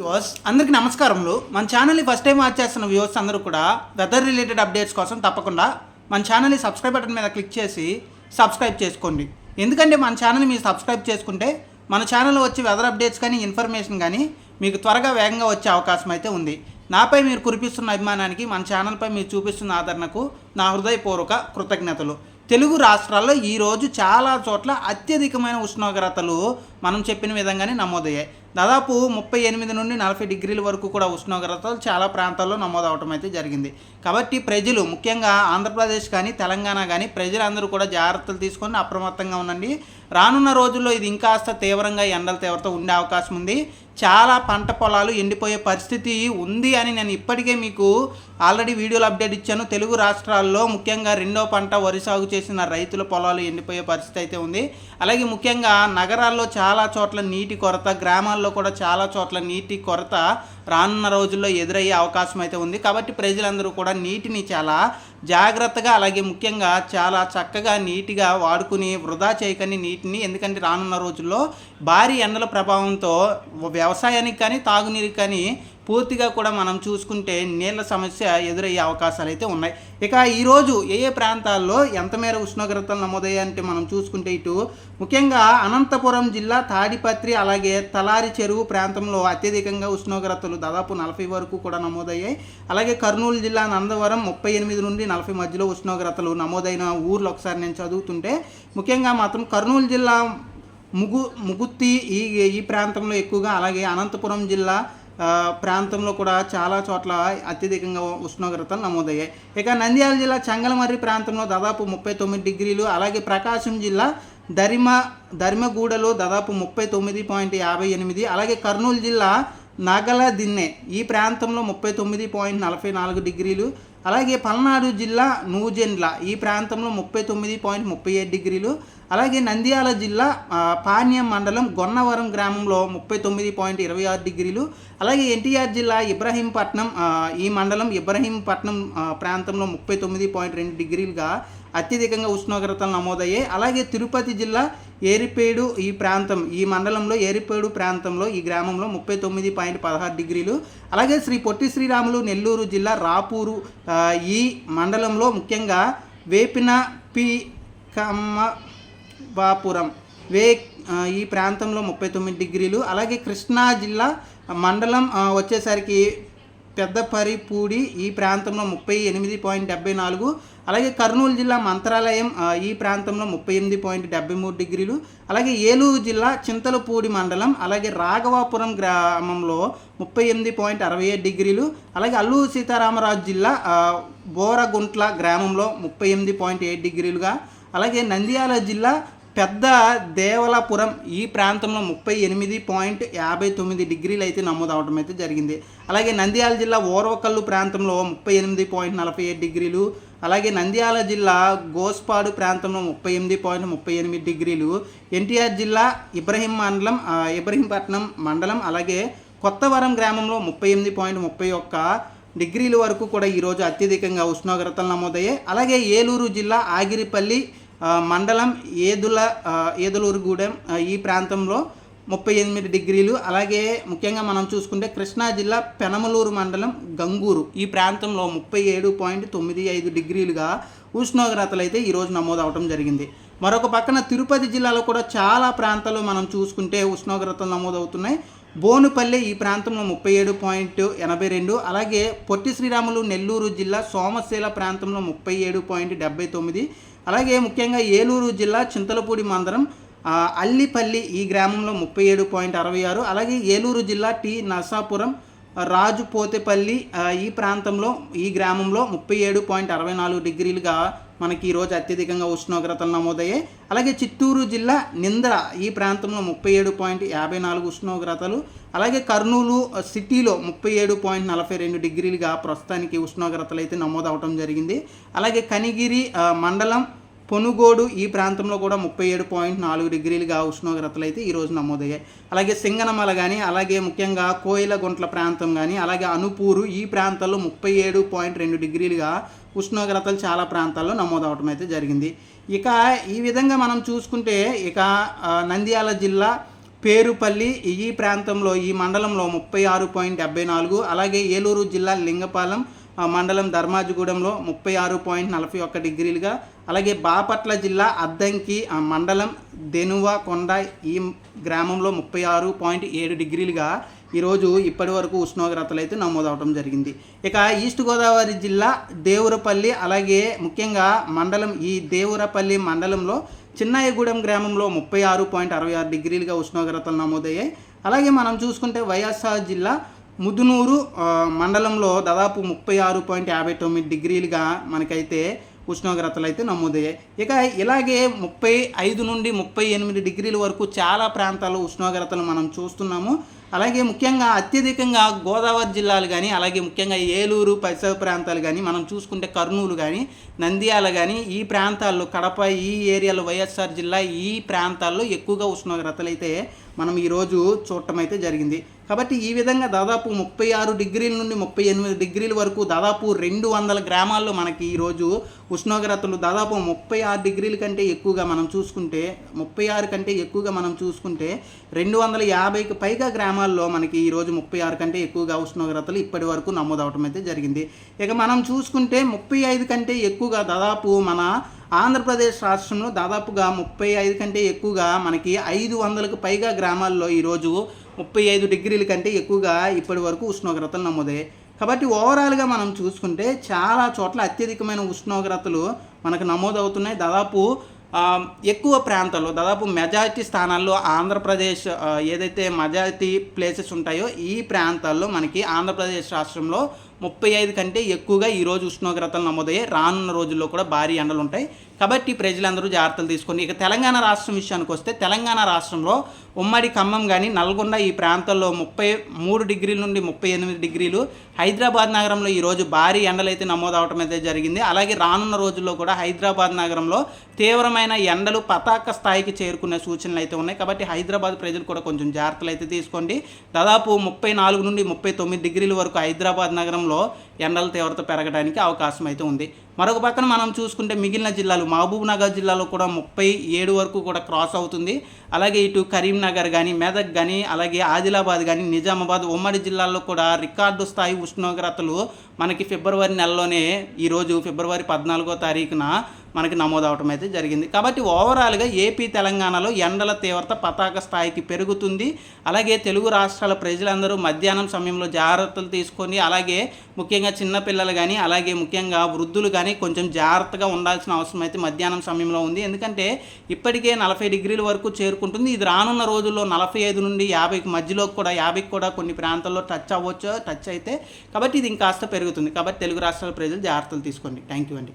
Viewers అందరికీ నమస్కారములు. మన ఛానల్ని ఫస్ట్ టైం వాచ్ చేస్తున్న వ్యూవర్స్ అందరూ కూడా వెదర్ రిలేటెడ్ అప్డేట్స్ కోసం తప్పకుండా మన ఛానల్ని సబ్స్క్రైబ్ బటన్ మీద క్లిక్ చేసి సబ్స్క్రైబ్ చేసుకోండి. ఎందుకంటే మన ఛానల్ని మీరు సబ్స్క్రైబ్ చేసుకుంటే మన ఛానల్లో వచ్చే వెదర్ అప్డేట్స్ కానీ ఇన్ఫర్మేషన్ కానీ మీకు త్వరగా వేగంగా వచ్చే అవకాశం అయితే ఉంది. నాపై మీరు కురిపిస్తున్న అభిమానానికి మన ఛానల్పై మీరు చూపిస్తున్న ఆదరణకు నా హృదయపూర్వక కృతజ్ఞతలు. తెలుగు రాష్ట్రాల్లో ఈరోజు చాలా చోట్ల అత్యధికమైన ఉష్ణోగ్రతలు మనం చెప్పిన విధంగానే నమోదయ్యాయి. దాదాపు ముప్పై ఎనిమిది నుండి నలభై డిగ్రీల వరకు కూడా ఉష్ణోగ్రతలు చాలా ప్రాంతాల్లో నమోదవటం అయితే జరిగింది. కాబట్టి ప్రజలు ముఖ్యంగా ఆంధ్రప్రదేశ్ కానీ తెలంగాణ కానీ ప్రజలందరూ కూడా జాగ్రత్తలు తీసుకొని అప్రమత్తంగా ఉండండి. రానున్న రోజుల్లో ఇది ఇంకాస్త తీవ్రంగా ఎండల తీవ్రత ఉండే అవకాశం ఉంది. చాలా పంట పొలాలు ఎండిపోయే పరిస్థితి ఉంది అని నేను ఇప్పటికే మీకు ఆల్రెడీ వీడియోలో అప్డేట్ ఇచ్చాను. తెలుగు రాష్ట్రాల్లో ముఖ్యంగా రెండో పంట వరి సాగు చేసిన రైతుల పొలాలు ఎండిపోయే పరిస్థితి అయితే ఉంది. అలాగే ముఖ్యంగా నగరాల్లో చాలా చోట్ల నీటి కొరత గ్రామాల్లో కూడా చాలా చోట్ల నీటి కొరత రానున్న రోజుల్లో ఎదురయ్యే అవకాశం అయితే ఉంది. కాబట్టి ప్రజలందరూ కూడా నీటిని చాలా జాగ్రత్తగా అలాగే ముఖ్యంగా చాలా చక్కగా నీట్గా వాడుకుని వృధా చేయకని నీటిని. ఎందుకంటే రానున్న రోజుల్లో భారీ ఎండల ప్రభావంతో వ్యవసాయానికి కానీ తాగునీరుకి కానీ పూర్తిగా కూడా మనం చూసుకుంటే నీళ్ళ సమస్య ఎదురయ్యే అవకాశాలు అయితే ఉన్నాయి. ఇక ఈరోజు ఏ ఏ ప్రాంతాల్లో ఎంత మేర ఉష్ణోగ్రతలు నమోదయ్యాయంటే మనం చూసుకుంటే ఇటు ముఖ్యంగా అనంతపురం జిల్లా తాడిపత్రి అలాగే తలారి చెరువు ప్రాంతంలో అత్యధికంగా ఉష్ణోగ్రతలు దాదాపు నలభై వరకు కూడా నమోదయ్యాయి. అలాగే కర్నూలు జిల్లా నందవరం ముప్పై ఎనిమిది నుండి నలభై మధ్యలో ఉష్ణోగ్రతలు నమోదైన ఊర్లు ఒకసారి నేను చదువుతుంటే ముఖ్యంగా మాత్రం కర్నూలు జిల్లా ముగు ముగుత్తి ఈ ఈ ప్రాంతంలో ఎక్కువగా అలాగే అనంతపురం జిల్లా ప్రాంతంలో కూడా చాలా చోట్ల అత్యధికంగా ఉష్ణోగ్రతలు నమోదయ్యాయి. ఇక నంద్యాల జిల్లా చంగలమర్రి ప్రాంతంలో దాదాపు ముప్పై తొమ్మిది డిగ్రీలు అలాగే ప్రకాశం జిల్లా దరిమ దరిమగూడలో దాదాపు ముప్పై తొమ్మిది పాయింట్ యాభై ఎనిమిది అలాగే కర్నూలు జిల్లా నగల దిన్నె ఈ ప్రాంతంలో ముప్పై తొమ్మిది పాయింట్ నలభై నాలుగు డిగ్రీలు. అలాగే పల్నాడు జిల్లా నూజెండ్ల. ఈ ప్రాంతంలో ముప్పై తొమ్మిది పాయింట్ ముప్పై ఏడు డిగ్రీలు. అలాగే నంద్యాల జిల్లా పాణ్యం మండలం గొన్నవరం గ్రామంలో ముప్పై తొమ్మిది పాయింట్ ఇరవై ఆరు డిగ్రీలు. అలాగే ఎన్టీఆర్ జిల్లా ఇబ్రహీంపట్నం ఈ మండలం ఇబ్రహీంపట్నం ప్రాంతంలో ముప్పై తొమ్మిది పాయింట్ రెండు డిగ్రీలుగా అత్యధికంగా ఉష్ణోగ్రతలు నమోదయ్యాయి. అలాగే తిరుపతి జిల్లా ఏరిపేడు ఈ ప్రాంతం ఈ మండలంలో ఏరిపేడు ప్రాంతంలో ఈ గ్రామంలో ముప్పై తొమ్మిది పాయింట్ పదహారు డిగ్రీలు. అలాగే శ్రీ పొట్టి శ్రీరాములు నెల్లూరు జిల్లా రాపూరు ఈ మండలంలో ముఖ్యంగా వేపిన పి కమ్మవాపురం వే ఈ ప్రాంతంలో ముప్పై తొమ్మిది డిగ్రీలు. అలాగే కృష్ణా జిల్లా మండలం వచ్చేసరికి పెద్దపరిపూడి ఈ ప్రాంతంలో ముప్పై ఎనిమిది పాయింట్ డెబ్బై నాలుగు అలాగే కర్నూలు జిల్లా మంత్రాలయం ఈ ప్రాంతంలో ముప్పై ఎనిమిది పాయింట్ డెబ్బై మూడు డిగ్రీలు. అలాగే ఏలూరు జిల్లా చింతలపూడి మండలం అలాగే రాఘవాపురం గ్రామంలో ముప్పై ఎనిమిది పాయింట్ అరవై ఏడు డిగ్రీలు. అలాగే అల్లూరు సీతారామరాజు జిల్లా బోరగుంట్ల గ్రామంలో ముప్పై ఎనిమిది పాయింట్ ఏడు డిగ్రీలుగా. అలాగే నంద్యాల జిల్లా పెద్ద దేవలాపురం ఈ ప్రాంతంలో ముప్పై ఎనిమిది పాయింట్ యాభై తొమ్మిది డిగ్రీలు అయితే నమోదవడం అయితే జరిగింది. అలాగే నంద్యాల జిల్లా ఓర్వకల్లు ప్రాంతంలో ముప్పై ఎనిమిది పాయింట్ నలభై ఏడు డిగ్రీలు. అలాగే నంద్యాల జిల్లా గోస్పాడు ప్రాంతంలో ముప్పై ఎనిమిది పాయింట్ ముప్పై ఎనిమిది డిగ్రీలు ఎన్టీఆర్ జిల్లా ఇబ్రహీం మండలం ఇబ్రహీంపట్నం మండలం అలాగే కొత్తవరం గ్రామంలో ముప్పై ఎనిమిది పాయింట్ ముప్పై ఒక్క డిగ్రీల వరకు కూడా ఈరోజు అత్యధికంగా ఉష్ణోగ్రతలు నమోదయ్యాయి. అలాగే ఏలూరు జిల్లా ఆగిరిపల్లి మండలం ఏదుల ఏదులూరుగూడెం ఈ ప్రాంతంలో ముప్పై ఎనిమిది డిగ్రీలు. అలాగే ముఖ్యంగా మనం చూసుకుంటే కృష్ణా జిల్లా పెనమలూరు మండలం గంగూరు. ఈ ప్రాంతంలో ముప్పై ఏడు పాయింట్ తొమ్మిది ఐదు డిగ్రీలుగా ఉష్ణోగ్రతలు అయితే ఈరోజు నమోదు జరిగింది. మరొక పక్కన తిరుపతి జిల్లాలో కూడా చాలా ప్రాంతాలు మనం చూసుకుంటే ఉష్ణోగ్రతలు నమోదవుతున్నాయి. బోనుపల్లి ఈ ప్రాంతంలో ముప్పై ఏడు పాయింట్ ఎనభై రెండు. అలాగే పొట్టి శ్రీరాములు నెల్లూరు జిల్లా సోమశీల ప్రాంతంలో ముప్పై ఏడు పాయింట్ డెబ్బై తొమ్మిది. అలాగే ముఖ్యంగా ఏలూరు జిల్లా చింతలపూడి మందరం అల్లిపల్లి ఈ గ్రామంలో ముప్పై ఏడు పాయింట్ అరవై ఆరు అలాగే ఏలూరు జిల్లా టి నర్సాపురం రాజుపోతేపల్లి ఈ ప్రాంతంలో ఈ గ్రామంలో ముప్పై ఏడు పాయింట్ అరవై నాలుగు డిగ్రీలుగా మనకి ఈరోజు అత్యధికంగా ఉష్ణోగ్రతలు నమోదయ్యాయి. అలాగే చిత్తూరు జిల్లా నింద్ర ఈ ప్రాంతంలో ముప్పై ఏడు పాయింట్ యాభై నాలుగు ఉష్ణోగ్రతలు అలాగే కర్నూలు సిటీలో ముప్పై ఏడు పాయింట్ నలభై రెండు డిగ్రీలుగా ప్రస్తుతానికి ఉష్ణోగ్రతలు అయితే నమోదవటం జరిగింది. అలాగే కనిగిరి మండలం పొనుగోడు ఈ ప్రాంతంలో కూడా ముప్పై ఏడు పాయింట్ నాలుగు డిగ్రీలుగా ఉష్ణోగ్రతలు అయితే ఈరోజు నమోదయ్యాయి. అలాగే సింగనమల కానీ అలాగే ముఖ్యంగా కోయిలగుంట్ల ప్రాంతం కానీ అలాగే అనుపూరు ఈ ప్రాంతాల్లో ముప్పై ఏడు పాయింట్ రెండు డిగ్రీలుగా ఉష్ణోగ్రతలు చాలా ప్రాంతాల్లో నమోదవటం అయితే జరిగింది. ఇక ఈ విధంగా మనం చూసుకుంటే ఇక నంద్యాల జిల్లా పేరుపల్లి ఈ ప్రాంతంలో ఈ మండలంలో ముప్పై ఆరు పాయింట్ డెబ్బై నాలుగు అలాగే ఏలూరు జిల్లా లింగపాలెం మండలం ధర్మాజిగూడెంలో ముప్పై ఆరు పాయింట్ నలభై ఒక్క డిగ్రీలుగా అలాగే బాపట్ల జిల్లా అద్దంకి మండలం దెనువ కొండ ఈ గ్రామంలో ముప్పై ఆరు పాయింట్ ఏడు డిగ్రీలుగా ఈరోజు ఇప్పటి వరకు ఉష్ణోగ్రతలు అయితే నమోదవడం జరిగింది. ఇక ఈస్ట్ గోదావరి జిల్లా దేవురపల్లి అలాగే ముఖ్యంగా మండలం ఈ దేవురపల్లి మండలంలో చిన్నాయగూడెం గ్రామంలో ముప్పై ఆరు పాయింట్ అరవై ఆరు డిగ్రీలుగా ఉష్ణోగ్రతలు నమోదయ్యాయి. అలాగే మనం చూసుకుంటే వైఎస్ఆర్ జిల్లా ముదునూరు మండలంలో దాదాపు ముప్పై ఆరు పాయింట్ యాభై తొమ్మిది డిగ్రీలుగా మనకైతే ఉష్ణోగ్రతలు అయితే నమోదయ్యాయి. ఇక ఇలాగే ముప్పై ఐదు నుండి ముప్పై ఎనిమిది డిగ్రీల వరకు చాలా ప్రాంతాల్లో ఉష్ణోగ్రతలు మనం చూస్తున్నాము. అలాగే ముఖ్యంగా అత్యధికంగా గోదావరి జిల్లాలు కానీ అలాగే ముఖ్యంగా ఏలూరు పరిసర ప్రాంతాలు కానీ మనం చూసుకుంటే కర్నూలు కానీ నంద్యాల కానీ ఈ ప్రాంతాల్లో కడప ఈ ఏరియాలో వైఎస్ఆర్ జిల్లా ఈ ప్రాంతాల్లో ఎక్కువగా ఉష్ణోగ్రతలు అయితే మనం ఈరోజు చూడటం అయితే జరిగింది. కాబట్టి ఈ విధంగా దాదాపు ముప్పై ఆరు డిగ్రీల నుండి ముప్పై ఎనిమిది డిగ్రీల వరకు దాదాపు రెండు వందల గ్రామాల్లో మనకి ఈరోజు ఉష్ణోగ్రతలు దాదాపు ముప్పై ఆరు డిగ్రీల కంటే ఎక్కువగా మనం చూసుకుంటే ముప్పై ఆరు కంటే ఎక్కువగా మనం చూసుకుంటే రెండు వందల యాభైకి పైగా గ్రామాల్లో మనకి ఈరోజు ముప్పై ఆరు కంటే ఎక్కువగా ఉష్ణోగ్రతలు ఇప్పటి వరకు నమోదవటం అయితే జరిగింది. ఇక మనం చూసుకుంటే ముప్పై ఐదు కంటే ఎక్కువగా దాదాపు మన ఆంధ్రప్రదేశ్ రాష్ట్రంలో దాదాపుగా ముప్పై ఐదు కంటే ఎక్కువగా మనకి ఐదు వందలకు పైగా గ్రామాల్లో ఈరోజు ముప్పై ఐదు డిగ్రీల కంటే ఎక్కువగా ఇప్పటి వరకు ఉష్ణోగ్రతలు నమోదయ్యాయి. కాబట్టి ఓవరాల్గా మనం చూసుకుంటే చాలా చోట్ల అత్యధికమైన ఉష్ణోగ్రతలు మనకు నమోదవుతున్నాయి. దాదాపు ఎక్కువ ప్రాంతాల్లో దాదాపు మెజారిటీ స్థానాల్లో ఆంధ్రప్రదేశ్ ఏదైతే మెజారిటీ ప్లేసెస్ ఉంటాయో ఈ ప్రాంతాల్లో మనకి ఆంధ్రప్రదేశ్ రాష్ట్రంలో ముప్పై ఐదు కంటే ఎక్కువగా ఈరోజు ఉష్ణోగ్రతలు నమోదయ్యాయి. రానున్న రోజుల్లో కూడా భారీ ఎండలు ఉంటాయి కాబట్టి ప్రజలందరూ జాగ్రత్తలు తీసుకోండి ఇక తెలంగాణ రాష్ట్రం విషయానికి వస్తే తెలంగాణ రాష్ట్రంలో ఉమ్మడి ఖమ్మం కానీ నల్గొండ ఈ ప్రాంతాల్లో ముప్పై మూడు డిగ్రీల నుండి ముప్పై ఎనిమిది డిగ్రీలు హైదరాబాద్ నగరంలో ఈరోజు భారీ ఎండలైతే నమోదవటం అయితే జరిగింది. అలాగే రానున్న రోజుల్లో కూడా హైదరాబాద్ నగరంలో తీవ్రమైన ఎండలు పతాక స్థాయికి చేరుకునే సూచనలు అయితే ఉన్నాయి. కాబట్టి హైదరాబాద్ ప్రజలు కూడా కొంచెం జాగ్రత్తలు అయితే తీసుకోండి. దాదాపు ముప్పై నాలుగు నుండి ముప్పై తొమ్మిది డిగ్రీల వరకు హైదరాబాద్ నగరంలో ఎండల తీవ్రత పెరగడానికి అవకాశం అయితే ఉంది. మరొక పక్కన మనం చూసుకుంటే మిగిలిన జిల్లాలు మహబూబ్నగర్ జిల్లాలో కూడా ముప్పై ఏడు వరకు కూడా క్రాస్ అవుతుంది. అలాగే ఇటు కరీంనగర్ కానీ మెదక్ కానీ అలాగే ఆదిలాబాద్ కానీ నిజామాబాద్ ఉమ్మడి జిల్లాల్లో కూడా రికార్డు స్థాయి ఉష్ణోగ్రతలు మనకి ఫిబ్రవరి నెలలోనే ఈరోజు ఫిబ్రవరి పద్నాలుగో తారీఖున మనకి నమోదవటం అయితే జరిగింది. కాబట్టి ఓవరాల్గా ఏపీ తెలంగాణలో ఎండల తీవ్రత పతాక స్థాయికి పెరుగుతుంది. అలాగే తెలుగు రాష్ట్రాల ప్రజలందరూ మధ్యాహ్నం సమయంలో జాగ్రత్తలు తీసుకొని అలాగే ముఖ్యంగా చిన్నపిల్లలు కానీ అలాగే ముఖ్యంగా వృద్ధులు కానీ కొంచెం జాగ్రత్తగా ఉండాల్సిన అవసరం అయితే మధ్యాహ్నం సమయంలో ఉంది. ఎందుకంటే ఇప్పటికే నలభై డిగ్రీల వరకు చేరుకుంటుంది. ఇది రానున్న రోజుల్లో నలభై ఐదు నుండి యాభైకి మధ్యలో కూడా యాభైకి కూడా కొన్ని ప్రాంతాల్లో టచ్ అవ్వచ్చు టచ్ అయితే. కాబట్టి ఇది ఇంకాస్త పెరుగుతుంది. కాబట్టి తెలుగు రాష్ట్రాల ప్రజలు జాగ్రత్తలు తీసుకోండి. థ్యాంక్ యూ అండి.